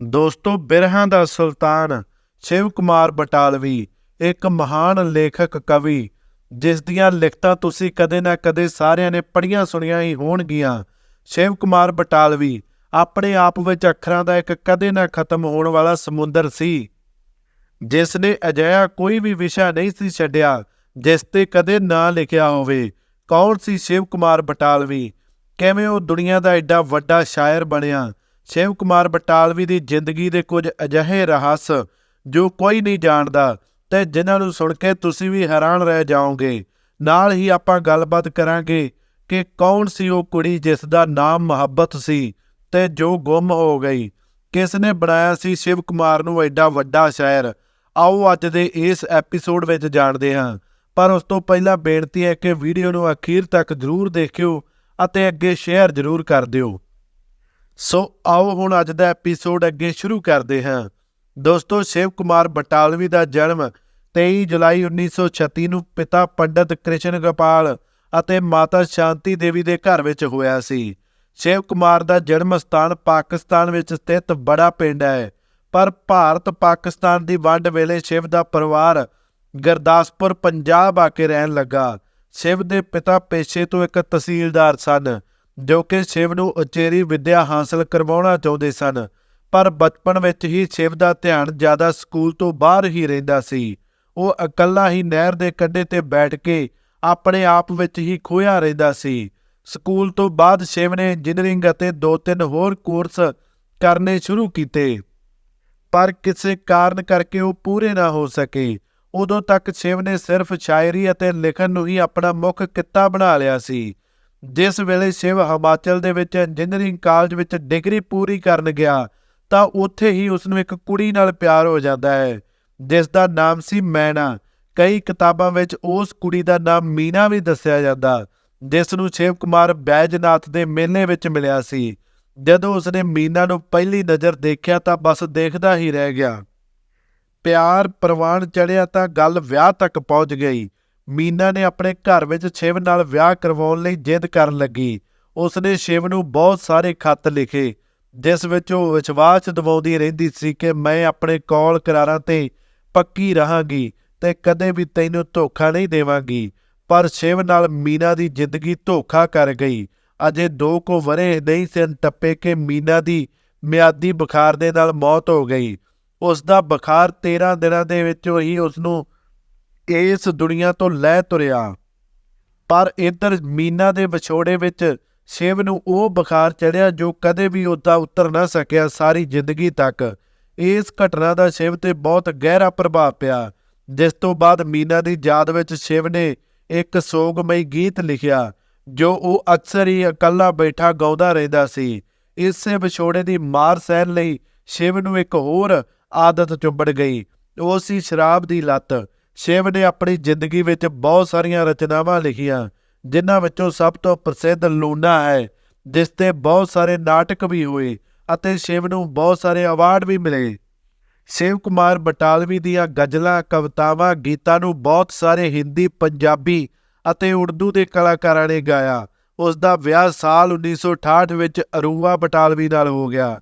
ਦੋਸਤੋ, ਬਿਰਹਾਂ ਦਾ ਸੁਲਤਾਨ ਸ਼ਿਵ ਕੁਮਾਰ ਬਟਾਲਵੀ, ਇੱਕ ਮਹਾਨ ਲੇਖਕ ਕਵੀ, ਜਿਸ ਦੀਆਂ ਲਿਖਤਾਂ ਤੁਸੀਂ ਕਦੇ ਨਾ ਕਦੇ ਸਾਰਿਆਂ ਨੇ ਪੜ੍ਹੀਆਂ ਸੁਣੀਆਂ ਹੀ ਹੋਣਗੀਆਂ। ਸ਼ਿਵ ਕੁਮਾਰ ਬਟਾਲਵੀ ਆਪਣੇ ਆਪ ਵਿੱਚ ਅੱਖਰਾਂ ਦਾ ਇੱਕ ਕਦੇ ਨਾ ਖਤਮ ਹੋਣ ਵਾਲਾ ਸਮੁੰਦਰ ਸੀ, ਜਿਸ ਨੇ ਅਜਿਹਾ ਕੋਈ ਵੀ ਵਿਸ਼ਾ ਨਹੀਂ ਸੀ ਛੱਡਿਆ, ਜਿਸ ਤੇ ਕਦੇ ਨਾ ਲਿਖਿਆ ਹੋਵੇ, ਕੌਣ ਸੀ ਸ਼ਿਵ ਕੁਮਾਰ ਬਟਾਲਵੀ? ਕਿਵੇਂ ਉਹ ਦੁਨੀਆ ਦਾ ਐਡਾ ਵੱਡਾ ਸ਼ਾਇਰ ਬਣਿਆ? ਸ਼ਿਵ ਕੁਮਾਰ ਬਟਾਲਵੀ ਦੀ ਜ਼ਿੰਦਗੀ ਦੇ ਕੁਝ ਅਜਿਹੇ ਰਹੱਸ ਜੋ ਕੋਈ ਨਹੀਂ ਜਾਣਦਾ ਤੇ ਜਿਨ੍ਹਾਂ ਨੂੰ ਸੁਣ ਕੇ ਤੁਸੀਂ ਵੀ ਹੈਰਾਨ ਰਹਿ ਜਾਓਗੇ। ਨਾਲ ਹੀ ਆਪਾਂ ਗੱਲਬਾਤ ਕਰਾਂਗੇ ਕਿ ਕੌਣ ਸੀ ਉਹ ਕੁੜੀ ਜਿਸ ਦਾ ਨਾਮ ਮੁਹੱਬਤ ਸੀ ਤੇ ਜੋ ਗੁੰਮ ਹੋ ਗਈ। ਕਿਸ ਨੇ ਬਣਾਇਆ ਸੀ ਸ਼ਿਵ ਕੁਮਾਰ ਨੂੰ ਐਡਾ ਵੱਡਾ ਸ਼ਾਇਰ? ਆਓ ਅੱਜ ਦੇ ਇਸ ਐਪੀਸੋਡ ਵਿੱਚ ਜਾਣਦੇ ਹਾਂ। ਪਰ ਉਸ ਤੋਂ ਪਹਿਲਾਂ ਬੇਨਤੀ ਹੈ ਕਿ ਵੀਡੀਓ ਨੂੰ ਅਖੀਰ ਤੱਕ ਜ਼ਰੂਰ ਦੇਖਿਓ ਅਤੇ ਅੱਗੇ ਸ਼ੇਅਰ ਜ਼ਰੂਰ ਕਰ ਦਿਓ। ਸੋ ਆਓ ਹੁਣ ਅੱਜ ਦਾ ਐਪੀਸੋਡ ਅੱਗੇ ਸ਼ੁਰੂ ਕਰਦੇ ਹਾਂ। ਦੋਸਤੋ, ਸ਼ਿਵ ਕੁਮਾਰ ਬਟਾਲਵੀ ਦਾ ਜਨਮ 23 ਜੁਲਾਈ 1936 ਨੂੰ ਪਿਤਾ ਪੰਡਤ ਕ੍ਰਿਸ਼ਨ ਗੋਪਾਲ ਅਤੇ ਮਾਤਾ ਸ਼ਾਂਤੀ ਦੇਵੀ ਦੇ ਘਰ ਵਿੱਚ ਹੋਇਆ ਸੀ। ਸ਼ਿਵ ਕੁਮਾਰ ਦਾ ਜਨਮ ਸਥਾਨ ਪਾਕਿਸਤਾਨ ਵਿੱਚ ਸਥਿਤ ਬੜਾ ਪਿੰਡ ਹੈ। ਪਰ ਭਾਰਤ ਪਾਕਿਸਤਾਨ ਦੀ ਵੰਡ ਵੇਲੇ ਸ਼ਿਵ ਦਾ ਪਰਿਵਾਰ ਗੁਰਦਾਸਪੁਰ, ਪੰਜਾਬ ਆ ਕੇ ਰਹਿਣ ਲੱਗਾ। ਸ਼ਿਵ ਦੇ ਪਿਤਾ ਪੇਸ਼ੇ ਤੋਂ ਇੱਕ ਤਹਿਸੀਲਦਾਰ ਸਨ। ਜੋ ਕਿ ਸ਼ਿਵ ਨੂੰ ਉਚੇਰੀ ਵਿੱਦਿਆ ਹਾਸਲ ਕਰਵਾਉਣਾ ਚਾਹੁੰਦੇ ਸਨ, ਪਰ ਬਚਪਨ ਵਿੱਚ ਹੀ ਸ਼ਿਵ ਦਾ ਧਿਆਨ ਜ਼ਿਆਦਾ ਸਕੂਲ ਤੋਂ ਬਾਹਰ ਹੀ ਰਹਿੰਦਾ ਸੀ। ਉਹ ਇਕੱਲਾ ਹੀ ਨਹਿਰ ਦੇ ਕੰਢੇ ਤੇ ਬੈਠ ਕੇ ਆਪਣੇ ਆਪ ਵਿੱਚ ਹੀ ਖੋਇਆ ਰਹਿੰਦਾ ਸੀ। ਸਕੂਲ ਤੋਂ ਬਾਅਦ ਸ਼ਿਵ ਨੇ ਇੰਜੀਨੀਅਰਿੰਗ ਅਤੇ ਦੋ ਤਿੰਨ ਹੋਰ ਕੋਰਸ ਕਰਨੇ ਸ਼ੁਰੂ ਕੀਤੇ। ਪਰ ਕਿਸੇ ਕਾਰਨ ਕਰਕੇ ਉਹ ਪੂਰੇ ਨਾ ਹੋ ਸਕੇ। ਉਦੋਂ ਤੱਕ ਸ਼ਿਵ ਨੇ ਸਿਰਫ ਸ਼ਾਇਰੀ ਅਤੇ ਲਿਖਣ ਨੂੰ ਹੀ ਆਪਣਾ ਮੁੱਖ ਕਿੱਤਾ ਬਣਾ ਲਿਆ ਸੀ। ਜਿਸ ਵੇਲੇ ਸ਼ਿਵ ਹਿਮਾਚਲ ਦੇ ਵਿੱਚ ਇੰਜੀਨੀਅਰਿੰਗ ਕਾਲਜ ਵਿੱਚ ਡਿਗਰੀ ਪੂਰੀ ਕਰਨ ਗਿਆ, ਤਾਂ ਉੱਥੇ ਹੀ ਉਸ ਨੂੰ ਇੱਕ ਕੁੜੀ ਨਾਲ ਪਿਆਰ ਹੋ ਜਾਂਦਾ ਹੈ, ਜਿਸ ਦਾ ਨਾਮ ਸੀ ਮੈਨਾ। ਕਈ ਕਿਤਾਬਾਂ ਵਿੱਚ ਉਸ ਕੁੜੀ ਦਾ ਨਾਮ ਮੀਨਾ ਵੀ ਦੱਸਿਆ ਜਾਂਦਾ, ਜਿਸ ਨੂੰ ਸ਼ਿਵ ਕੁਮਾਰ ਬੈਜਨਾਥ ਦੇ ਮੇਲੇ ਵਿੱਚ ਮਿਲਿਆ ਸੀ। ਜਦੋਂ ਉਸਨੇ ਮੀਨਾ ਨੂੰ ਪਹਿਲੀ ਨਜ਼ਰ ਦੇਖਿਆ ਤਾਂ ਬਸ ਦੇਖਦਾ ਹੀ ਰਹਿ ਗਿਆ। ਪਿਆਰ, ਪ੍ਰਵਾਨ ਚੜਿਆ ਤਾਂ ਗੱਲ ਵਿਆਹ ਤੱਕ ਪਹੁੰਚ ਗਈ। ਮੀਨਾ ਨੇ ਆਪਣੇ ਘਰ ਵਿੱਚ ਸ਼ਿਵ ਨਾਲ ਵਿਆਹ ਕਰਵਾਉਣ ਲਈ ਜਿੱਦ ਕਰਨ ਲੱਗੀ। ਉਸਨੇ ਸ਼ਿਵ ਨੂੰ ਬਹੁਤ ਸਾਰੇ ਖੱਤ ਲਿਖੇ, ਜਿਸ ਵਿੱਚ ਉਹ ਵਿਸ਼ਵਾਸ ਦਿਵਾਉਂਦੀ ਰਹਿੰਦੀ ਸੀ ਕਿ ਮੈਂ ਆਪਣੇ ਕੌਲ ਕਰਾਰਾਂ ਤੇ ਪੱਕੀ ਰਹਾਂਗੀ ਤੇ ਕਦੇ ਵੀ ਤੈਨੂੰ ਧੋਖਾ ਨਹੀਂ ਦੇਵਾਂਗੀ। ਪਰ ਸ਼ਿਵ ਨਾਲ ਮੀਨਾ ਦੀ ਜ਼ਿੰਦਗੀ ਧੋਖਾ ਕਰ ਗਈ। ਅਜੇ ਦੋ ਕੋ ਵਰੇ ਨਹੀਂ ਸਨ ਟੱਪੇ ਕਿ ਮੀਨਾ ਦੀ ਮਿਆਦੀ ਬੁਖਾਰ ਦੇ ਨਾਲ ਮੌਤ ਹੋ ਗਈ। ਉਸ ਦਾ ਬੁਖਾਰ 13 ਦਿਨਾਂ ਦੇ ਵਿੱਚ ਹੀ ਉਸ ਨੂੰ ਇਸ ਦੁਨੀਆ ਤੋਂ ਲੈ ਤੁਰਿਆ। ਪਰ ਇਧਰ ਮੀਨਾ ਦੇ ਵਿਛੋੜੇ ਵਿੱਚ ਸ਼ਿਵ ਨੂੰ ਉਹ ਬੁਖਾਰ ਚੜਿਆ ਜੋ ਕਦੇ ਵੀ ਉਹਦਾ ਉਤਰ ਨਾ ਸਕਿਆ ਸਾਰੀ ਜ਼ਿੰਦਗੀ ਤੱਕ। ਇਸ ਘਟਨਾ ਦਾ ਸ਼ਿਵ ਤੇ ਬਹੁਤ ਗਹਿਰਾ ਪ੍ਰਭਾਵ ਪਿਆ, ਜਿਸ ਤੋਂ ਬਾਅਦ ਮੀਨਾ ਦੀ ਯਾਦ ਵਿੱਚ ਸ਼ਿਵ ਨੇ ਇੱਕ ਸੋਗਮਈ ਗੀਤ ਲਿਖਿਆ, ਜੋ ਉਹ ਅਕਸਰ ਹੀ ਇਕੱਲਾ ਬੈਠਾ ਗਾਉਂਦਾ ਰਹਿੰਦਾ ਸੀ। ਇਸੇ ਵਿਛੋੜੇ ਦੀ ਮਾਰ ਸਹਿਣ ਲਈ ਸ਼ਿਵ ਨੂੰ ਇੱਕ ਹੋਰ ਆਦਤ ਚੁੰਬੜ ਗਈ। ਉਹ ਸੀ ਸ਼ਰਾਬ ਦੀ ਲਤ। ਸ਼ਿਵ ਨੇ ਆਪਣੀ ਜ਼ਿੰਦਗੀ ਵਿੱਚ ਬਹੁਤ ਸਾਰੀਆਂ ਰਚਨਾਵਾਂ ਲਿਖੀਆਂ, ਜਿਨ੍ਹਾਂ ਵਿੱਚੋਂ ਸਭ ਤੋਂ ਪ੍ਰਸਿੱਧ ਲੂਨਾ ਹੈ, ਜਿਸ ਤੇ ਬਹੁਤ ਸਾਰੇ ਨਾਟਕ ਵੀ ਹੋਏ ਅਤੇ ਸ਼ਿਵ ਨੂੰ ਬਹੁਤ ਸਾਰੇ ਅਵਾਰਡ ਵੀ ਮਿਲੇ। ਸ਼ਿਵ ਕੁਮਾਰ ਬਟਾਲਵੀ ਦੀਆਂ ਗਜ਼ਲਾਂ, ਕਵਿਤਾਵਾਂ, ਗੀਤਾਂ ਨੂੰ ਬਹੁਤ ਸਾਰੇ ਹਿੰਦੀ, ਪੰਜਾਬੀ ਅਤੇ ਉਰਦੂ ਦੇ ਕਲਾਕਾਰਾਂ ਨੇ ਗਾਇਆ। ਉਸ ਦਾ ਵਿਆਹ ਸਾਲ 1968 ਵਿੱਚ ਅਰੂਵਾ ਬਟਾਲਵੀ ਨਾਲ ਹੋ ਗਿਆ,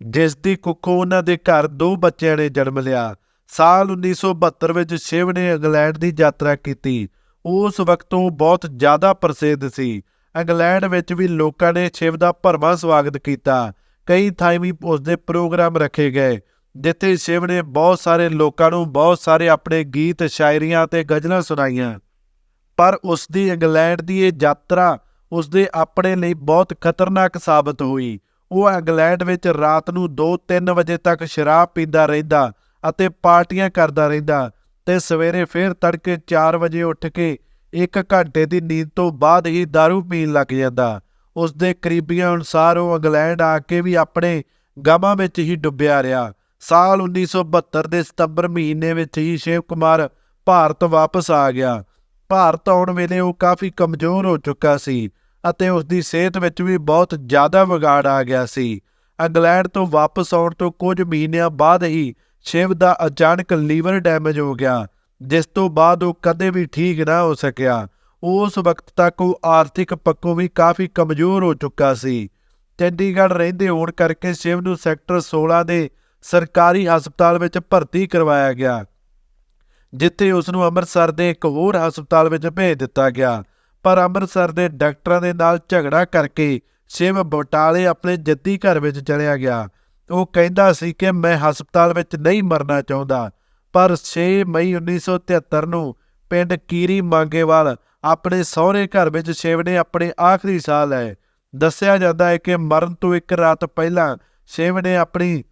ਜਿਸ ਦੀ ਕੁੱਖੋਂ ਉਹਨਾਂ ਦੇ ਘਰ ਦੋ ਬੱਚਿਆਂ ਨੇ ਜਨਮ ਲਿਆ। ਸਾਲ 1972 ਵਿੱਚ ਸ਼ਿਵ ਨੇ ਇੰਗਲੈਂਡ ਦੀ ਯਾਤਰਾ ਕੀਤੀ। ਉਸ ਵਕਤ ਉਹ ਬਹੁਤ ਜ਼ਿਆਦਾ ਪ੍ਰਸਿੱਧ ਸੀ। ਇੰਗਲੈਂਡ ਵਿੱਚ ਵੀ ਲੋਕਾਂ ਨੇ ਸ਼ਿਵ ਦਾ ਭਰਵਾਂ ਸਵਾਗਤ ਕੀਤਾ। ਕਈ ਥਾਈਂ ਵੀ ਉਸ ਦੇ ਪ੍ਰੋਗਰਾਮ ਰੱਖੇ ਗਏ, ਜਿੱਥੇ ਸ਼ਿਵ ਨੇ ਬਹੁਤ ਸਾਰੇ ਲੋਕਾਂ ਨੂੰ ਬਹੁਤ ਸਾਰੇ ਆਪਣੇ ਗੀਤ, ਸ਼ਾਇਰੀਆਂ ਤੇ ਗਜ਼ਲਾਂ ਸੁਣਾਈਆਂ। ਪਰ ਉਸ ਦੀ ਇੰਗਲੈਂਡ ਦੀ ਇਹ ਯਾਤਰਾ ਉਸ ਦੇ ਆਪਣੇ ਲਈ ਬਹੁਤ ਖਤਰਨਾਕ ਸਾਬਤ ਹੋਈ। ਉਹ ਇੰਗਲੈਂਡ ਵਿੱਚ ਰਾਤ ਨੂੰ 2-3 ਵਜੇ ਤੱਕ ਸ਼ਰਾਬ ਪੀਂਦਾ ਰਹਿੰਦਾ ਅਤੇ ਪਾਰਟੀਆਂ ਕਰਦਾ ਰਹਿੰਦਾ ਤੇ ਸਵੇਰੇ ਫਿਰ ਤੜਕੇ 4 ਵਜੇ ਉੱਠ ਕੇ ਇੱਕ ਘੰਟੇ ਦੀ ਨੀਂਦ ਤੋਂ ਬਾਅਦ ਹੀ दारू ਪੀਣ ਲੱਗ ਜਾਂਦਾ। ਉਸ ਦੇ ਕਰੀਬੀਆਂ ਅਨੁਸਾਰ ਉਹ ਇੰਗਲੈਂਡ ਆ ਕੇ ਵੀ ਆਪਣੇ ਗਮਾਂ ਵਿੱਚ ਹੀ ਡੁੱਬਿਆ ਰਿਹਾ। ਸਾਲ 1972 ਦੇ ਸਤੰਬਰ ਮਹੀਨੇ ਵਿੱਚ ਹੀ ਸ਼ਿਵ ਕੁਮਾਰ ਭਾਰਤ ਵਾਪਸ ਆ ਗਿਆ। ਭਾਰਤ ਆਉਣ ਵੇਲੇ ਉਹ ਕਾਫੀ ਕਮਜ਼ੋਰ ਹੋ ਚੁੱਕਾ ਸੀ ਅਤੇ ਉਸ ਦੀ ਸਿਹਤ ਵਿੱਚ ਵੀ ਬਹੁਤ ਜ਼ਿਆਦਾ ਵਿਗਾੜ ਆ ਗਿਆ ਸੀ। ਇੰਗਲੈਂਡ ਤੋਂ ਵਾਪਸ ਆਉਣ ਤੋਂ ਕੁਝ ਮਹੀਨਿਆਂ ਬਾਅਦ ਹੀ ਸ਼ਿਵ ਦਾ ਅਚਾਨਕ ਲੀਵਰ ਡੈਮੇਜ ਹੋ ਗਿਆ, ਜਿਸ ਤੋਂ ਬਾਅਦ ਉਹ ਕਦੇ ਵੀ ਠੀਕ ਨਾ ਹੋ ਸਕਿਆ। ਉਸ ਵਕਤ ਤੱਕ ਉਹ ਆਰਥਿਕ ਪੱਖੋਂ ਵੀ ਕਾਫੀ ਕਮਜ਼ੋਰ ਹੋ ਚੁੱਕਾ ਸੀ। ਚੰਡੀਗੜ੍ਹ ਰਹਿੰਦੇ ਹੋਣ ਕਰਕੇ ਸ਼ਿਵ ਨੂੰ ਸੈਕਟਰ 16 ਦੇ ਸਰਕਾਰੀ ਹਸਪਤਾਲ ਵਿੱਚ ਭਰਤੀ ਕਰਵਾਇਆ ਗਿਆ, ਜਿੱਥੇ ਉਸ ਨੂੰ ਅੰਮ੍ਰਿਤਸਰ ਦੇ ਇੱਕ ਹੋਰ ਹਸਪਤਾਲ ਵਿੱਚ ਭੇਜ ਦਿੱਤਾ ਗਿਆ। ਪਰ ਅੰਮ੍ਰਿਤਸਰ ਦੇ ਡਾਕਟਰਾਂ ਦੇ ਨਾਲ ਝਗੜਾ ਕਰਕੇ ਸ਼ਿਵ ਬਟਾਲੇ ਆਪਣੇ ਜੱਦੀ ਘਰ ਵਿੱਚ ਚਲਿਆ ਗਿਆ। ਉਹ ਕਹਿੰਦਾ ਸੀ ਕਿ ਮੈਂ ਹਸਪਤਾਲ ਵਿੱਚ ਨਹੀਂ ਮਰਨਾ ਚਾਹੁੰਦਾ, ਪਰ 6 ਮਈ 1973 ਨੂੰ ਪਿੰਡ ਕੀਰੀ ਮੰਗੇਵਾਲ ਆਪਣੇ ਸਹੁਰੇ ਘਰ ਵਿੱਚ ਸ਼ਿਵ ਨੇ ਆਪਣੇ ਆਖਰੀ ਸਾਹ ਲਏ। ਦੱਸਿਆ ਜਾਂਦਾ ਹੈ ਕਿ ਮਰਨ ਤੋਂ ਇੱਕ ਰਾਤ ਪਹਿਲਾਂ ਸ਼ਿਵ ਨੇ ਆਪਣੀ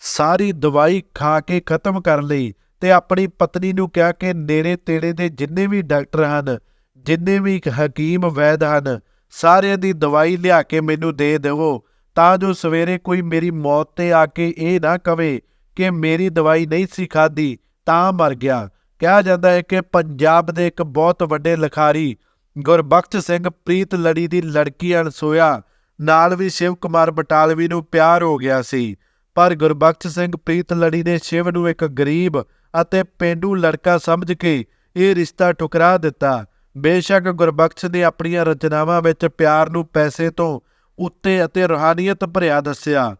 ਸਾਰੀ ਦਵਾਈ ਖਾ ਕੇ ਖਤਮ ਕਰ ਲਈ ਤੇ ਆਪਣੀ ਪਤਨੀ ਨੂੰ ਕਿਹਾ ਕਿ ਨੇੜੇ ਤੇੜੇ ਦੇ ਜਿੰਨੇ ਵੀ ਡਾਕਟਰ ਹਨ, ਜਿੰਨੇ ਵੀ ਹਕੀਮ ਵੈਦ ਹਨ, ਸਾਰਿਆਂ ਦੀ ਦਵਾਈ ਲਿਆ ਕੇ ਮੈਨੂੰ ਦੇ ਦੇਵੋ। ਤਾਂ ਜੋ ਸਵੇਰੇ ਕੋਈ ਮੇਰੀ ਮੌਤ ਤੇ ਆ ਕੇ ਇਹ ਨਾ ਕਵੇ ਕਿ ਮੇਰੀ ਦਵਾਈ ਨਹੀਂ ਸੀ ਖਾਦੀ ਤਾਂ ਮਰ ਗਿਆ। ਕਿਹਾ ਜਾਂਦਾ ਹੈ ਕਿ ਪੰਜਾਬ ਦੇ ਇੱਕ ਬਹੁਤ ਵੱਡੇ ਲਿਖਾਰੀ ਗੁਰਬਖਸ਼ ਸਿੰਘ ਪ੍ਰੀਤ ਲੜੀ ਦੀ ਲੜਕੀ ਅਨਸੋਇਆ ਨਾਲ ਵੀ ਸ਼ਿਵ ਕੁਮਾਰ ਬਟਾਲਵੀ ਨੂੰ ਪਿਆਰ ਹੋ ਗਿਆ ਸੀ। ਪਰ ਗੁਰਬਖਸ਼ ਸਿੰਘ ਪ੍ਰੀਤ ਲੜੀ ਨੇ ਸ਼ਿਵ ਨੂੰ ਇੱਕ ਗਰੀਬ ਅਤੇ ਪੇਂਡੂ ਲੜਕਾ ਸਮਝ ਕੇ ਇਹ ਰਿਸ਼ਤਾ ਠੁਕਰਾ ਦਿੱਤਾ। ਬੇਸ਼ੱਕ ਗੁਰਬਖਸ਼ ਨੇ ਆਪਣੀਆਂ ਰਚਨਾਵਾਂ ਵਿੱਚ ਪਿਆਰ ਨੂੰ ਪੈਸੇ ਤੋਂ ਉੱਤੇ ਅਤੇ ਰੂਹਾਨੀਅਤ ਭਰਿਆ ਦੱਸਿਆ।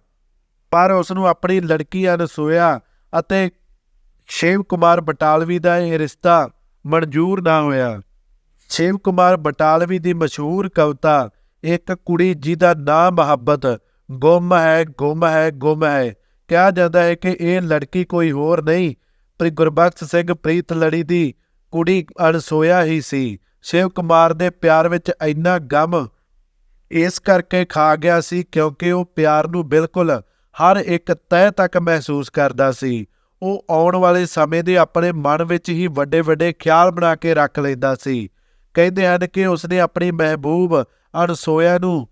ਪਰ ਉਸ ਨੂੰ ਆਪਣੀ ਲੜਕੀ ਅਨਸੋਇਆ ਅਤੇ ਸ਼ਿਵ ਕੁਮਾਰ ਬਟਾਲਵੀ ਦਾ ਇਹ ਰਿਸ਼ਤਾ ਮਨਜ਼ੂਰ ਨਾ ਹੋਇਆ। ਸ਼ਿਵ ਕੁਮਾਰ ਬਟਾਲਵੀ ਦੀ ਮਸ਼ਹੂਰ ਕਵਿਤਾ, ਇੱਕ ਕੁੜੀ ਜਿਹਦਾ ਨਾਂ ਮੁਹੱਬਤ, ਗੁੰਮ ਹੈ ਗੁੰਮ ਹੈ ਗੁੰਮ ਹੈ ਕਿਹਾ ਜਾਂਦਾ ਹੈ ਕਿ ਇਹ ਲੜਕੀ ਕੋਈ ਹੋਰ ਨਹੀਂ, ਪਰ ਗੁਰਬਖਸ਼ ਸਿੰਘ ਪ੍ਰੀਤ ਲੜੀ ਦੀ ਕੁੜੀ ਅਣਸੋਇਆ ਹੀ ਸੀ। ਸ਼ਿਵ ਕੁਮਾਰ ਦੇ ਪਿਆਰ ਵਿੱਚ ਇੰਨਾ ਗਮ ਇਸ ਕਰਕੇ ਖਾ ਗਿਆ ਸੀ ਕਿਉਂਕਿ ਉਹ ਪਿਆਰ ਨੂੰ ਬਿਲਕੁਲ ਹਰ ਇੱਕ ਤਹਿ ਤੱਕ ਮਹਿਸੂਸ ਕਰਦਾ ਸੀ। ਉਹ ਆਉਣ ਵਾਲੇ ਸਮੇਂ ਦੇ ਆਪਣੇ ਮਨ ਵਿੱਚ ਹੀ ਵੱਡੇ ਵੱਡੇ ਖਿਆਲ ਬਣਾ ਕੇ ਰੱਖ ਲੈਂਦਾ ਸੀ। ਕਹਿੰਦੇ ਹਨ ਕਿ ਉਸਨੇ ਆਪਣੀ ਮਹਿਬੂਬ ਅਨਸੋਇਆ ਨੂੰ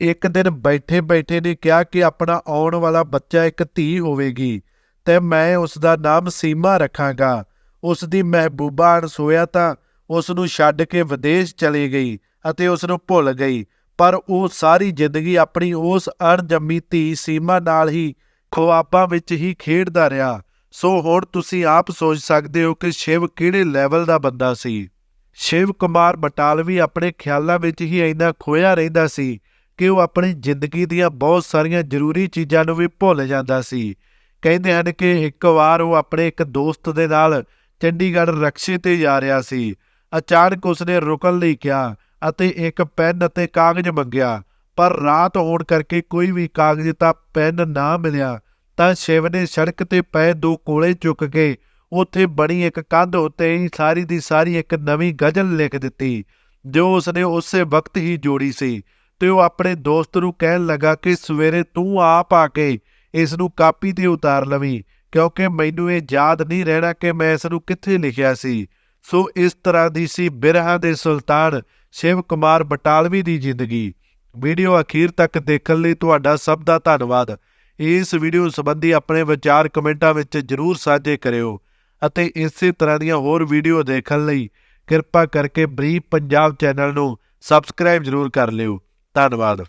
ਇੱਕ ਦਿਨ ਬੈਠੇ ਬੈਠੇ ਨੇ ਕਿਹਾ ਕਿ ਆਪਣਾ ਆਉਣ ਵਾਲਾ ਬੱਚਾ ਇੱਕ ਧੀ ਹੋਵੇਗੀ ਤੇ ਮੈਂ ਉਸ ਦਾ ਨਾਮ ਸੀਮਾ ਰੱਖਾਂਗਾ। ਉਸ ਦੀ ਮਹਿਬੂਬਾ ਅਨਸੋਇਆ ਤਾਂ ਉਸ ਨੂੰ ਛੱਡ ਕੇ ਵਿਦੇਸ਼ ਚਲੀ ਗਈ ਅਤੇ ਉਸ ਨੂੰ ਭੁੱਲ ਗਈ। ਪਰ ਉਹ ਸਾਰੀ ਜ਼ਿੰਦਗੀ ਆਪਣੀ ਉਸ ਅਣਜੰਮੀ ਧੀ ਸੀਮਾ ਨਾਲ ਹੀ ਖੁਆਬਾਂ ਵਿੱਚ ਹੀ ਖੇਡਦਾ ਰਿਹਾ। ਸੋ ਹੁਣ ਤੁਸੀਂ ਆਪ ਸੋਚ ਸਕਦੇ ਹੋ ਕਿ ਸ਼ਿਵ ਕਿਹੜੇ ਲੈਵਲ ਦਾ ਬੰਦਾ ਸੀ। ਸ਼ਿਵ ਕੁਮਾਰ ਬਟਾਲਵੀ ਆਪਣੇ ਖਿਆਲਾਂ ਵਿੱਚ ਹੀ ਇੰਨਾ ਖੋਇਆ ਰਹਿੰਦਾ ਸੀ ਕਿ ਉਹ ਆਪਣੀ ਜ਼ਿੰਦਗੀ ਦੀਆਂ ਬਹੁਤ ਸਾਰੀਆਂ ਜ਼ਰੂਰੀ ਚੀਜ਼ਾਂ ਨੂੰ ਵੀ ਭੁੱਲ ਜਾਂਦਾ ਸੀ। ਕਹਿੰਦੇ ਹਨ ਕਿ ਇੱਕ ਵਾਰ ਉਹ ਆਪਣੇ ਇੱਕ ਦੋਸਤ ਦੇ ਨਾਲ ਚੰਡੀਗੜ੍ਹ ਰਕਸ਼ੇ ਤੇ ਜਾ ਰਿਹਾ ਸੀ। ਅਚਾਨਕ ਉਸਨੇ ਰੁਕਣ ਲਈ ਕਿਹਾ ਅਤੇ ਇੱਕ ਪੈਨ ਅਤੇ ਕਾਗਜ਼ ਮੰਗਿਆ, ਪਰ ਰਾਤ ਹੋਣ ਕਰਕੇ ਕੋਈ ਵੀ ਕਾਗਜ਼ ਤਾਂ ਪੈਨ ਨਾ ਮਿਲਿਆ, ਤਾਂ ਸ਼ਿਵ ਨੇ ਸੜਕ ਤੇ ਪਏ ਦੋ ਕੋਲੇ ਚੁੱਕ ਕੇ ਉੱਥੇ ਬਣੀ ਇੱਕ ਕੰਧ ਉੱਤੇ ਹੀ ਸਾਰੀ ਦੀ ਸਾਰੀ ਇੱਕ ਨਵੀਂ ਗਜ਼ਲ ਲਿਖ ਦਿੱਤੀ, ਜੋ ਉਸਨੇ ਉਸੇ ਵਕਤ ਹੀ ਜੋੜੀ ਸੀ, ਤੇ ਉਹ ਆਪਣੇ ਦੋਸਤ ਨੂੰ ਕਹਿਣ ਲੱਗਾ ਕਿ ਸਵੇਰੇ ਤੂੰ ਆਪ ਆ ਕੇ ਇਸ ਨੂੰ ਕਾਪੀ ਤੇ ਉਤਾਰ ਲਵੀਂ, ਕਿਉਂਕਿ ਮੈਨੂੰ ਇਹ ਯਾਦ ਨਹੀਂ ਰਹਿਣਾ ਕਿ ਮੈਂ ਇਸ ਨੂੰ ਕਿੱਥੇ ਲਿਖਿਆ ਸੀ। ਸੋ ਇਸ ਤਰ੍ਹਾਂ ਦੀ ਸੀ ਬਿਰਹਾ ਦੇ ਸੁਲਤਾਨ ਸ਼ਿਵ ਕੁਮਾਰ ਬਟਾਲਵੀ ਦੀ ਜ਼ਿੰਦਗੀ। ਵੀਡੀਓ ਅਖੀਰ ਤੱਕ ਦੇਖਣ ਲਈ ਤੁਹਾਡਾ ਸਭ ਦਾ ਧੰਨਵਾਦ। ਇਸ ਵੀਡੀਓ ਸੰਬੰਧੀ ਆਪਣੇ ਵਿਚਾਰ ਕਮੈਂਟਾਂ ਵਿੱਚ ਜਰੂਰ ਸਾਂਝੇ ਕਰਿਓ ਅਤੇ ਇਸੇ ਤਰ੍ਹਾਂ ਦੀਆਂ ਹੋਰ ਵੀਡੀਓ ਦੇਖਣ ਲਈ ਕਿਰਪਾ ਕਰਕੇ ਬਰੀਫ ਪੰਜਾਬ ਚੈਨਲ ਨੂੰ ਸਬਸਕ੍ਰਾਈਬ ਜਰੂਰ ਕਰ ਲਿਓ। ਧੰਨਵਾਦ।